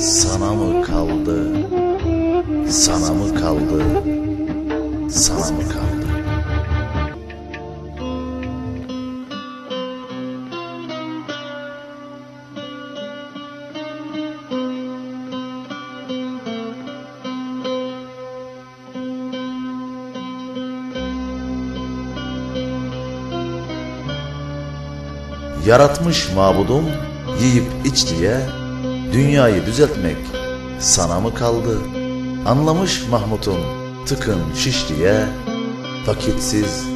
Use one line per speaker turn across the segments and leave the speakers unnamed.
sana mı kaldı? Sana mı kaldı? Sana mı kaldı? Yaratmış mabudum yiyip iç diye dünyayı düzeltmek sana mı kaldı? Anlamış Mahmut'um tıkın şiş diye vakitsiz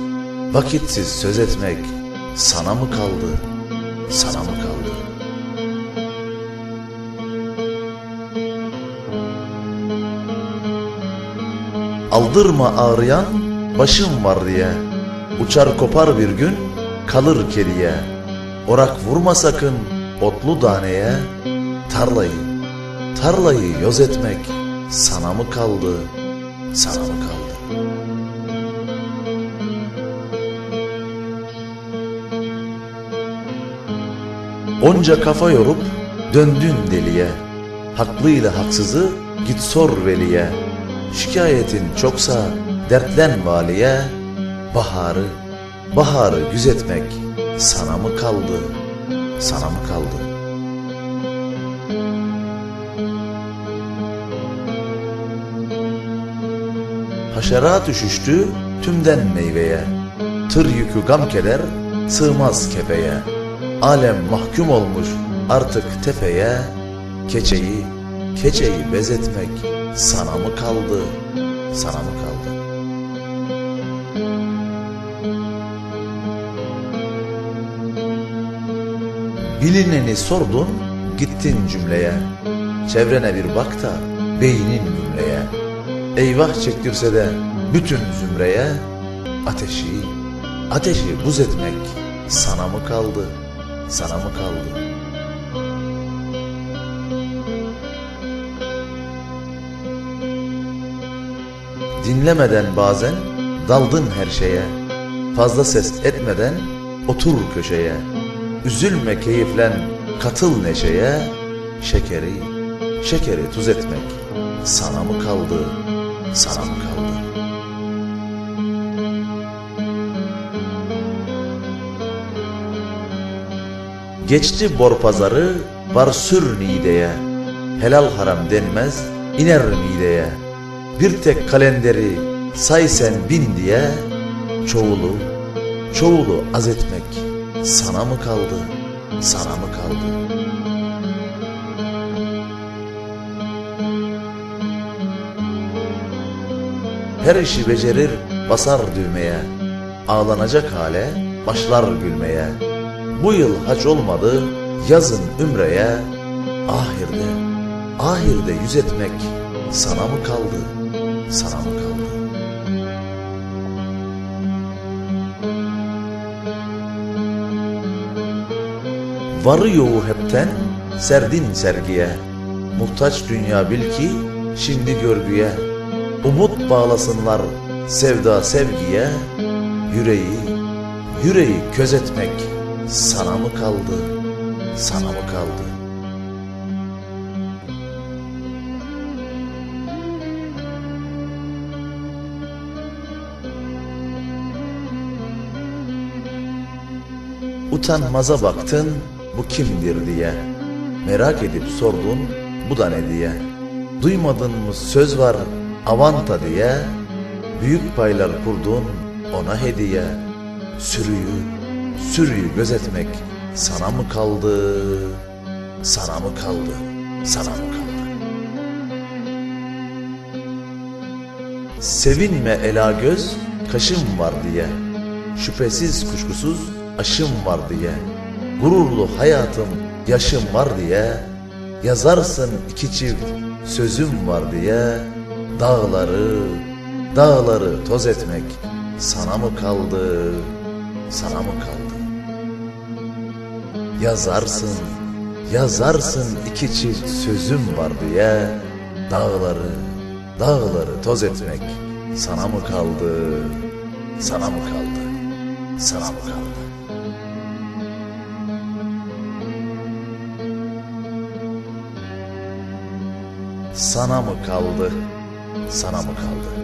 vakitsiz söz etmek sana mı kaldı? Sana mı kaldı? Aldırma ağrıyan başım var diye Uçar kopar bir gün kalır kediye Orak vurma sakın otlu daneye Tarlayı, tarlayı yoz etmek sana mı kaldı, sana mı kaldı? Onca kafa yorup döndün deliye Haklıyla haksızı git sor veliye Şikayetin çoksa dertlen valiye Baharı, baharı güzetmek sana mı kaldı, sana mı kaldı? Haşerat üşüştü tümden meyveye. Tır yükü gam keder sığmaz kefeye Alem mahkum olmuş artık tefeye Keçeyi, keçeyi bezetmek sana mı kaldı, sana mı kaldı? Bilineni sordun gittin cümleye. Çevrene bir bak da beynin gümleye Eyvah çektirse de bütün zümreye Ateşi, ateşi buz etmek sana mı kaldı, sana mı kaldı? Dinlemeden bazen daldın her şeye Fazla ses etmeden otur köşeye Üzülme keyiflen katıl neşeye Şekeri, şekeri tuz etmek sana mı kaldı, sana mı kaldı? Geçti bor pazarı var sür nideye Helal haram denmez iner mideye Bir tek kalenderi say sen bin diye Çoğulu, çoğulu az etmek sana mı kaldı, sana mı kaldı? Her işi becerir basar düğmeye. Ağlanacak hale başlar gülmeye. Bu yıl haç olmadı yazın ümreye. Ahirde, ahirde yüz etmek sana mı kaldı, sana mı kaldı? Varı yoğu hepten serdin sergiye. Muhtaç dünya bil ki şimdi görgüye Umut bağlasınlar sevda sevgiye. Yüreği, yüreği gözetmek sana mı kaldı, sana mı kaldı? Utanmaza baktın bu kimdir diye. Merak edip sordun bu da ne diye. Duymadın mı söz var avanta diye Büyük paylar kurdun ona hediye. Sürüyü, sürüyü gözetmek sana mı kaldı, sana mı kaldı, sana mı kaldı? Sevinme ela göz, kaşım var diye. Şüphesiz kuşkusuz aşım var diye. Gururlu hayatım, yaşım var diye. Yazarsın iki çift sözüm var diye Dağları, dağları toz etmek sana mı kaldı, sana mı kaldı? Yazarsın, yazarsın iki çift sözüm var diye. Dağları, dağları toz etmek sana mı kaldı, sana mı kaldı, sana mı kaldı? sana mı kaldı, sana mı kaldı?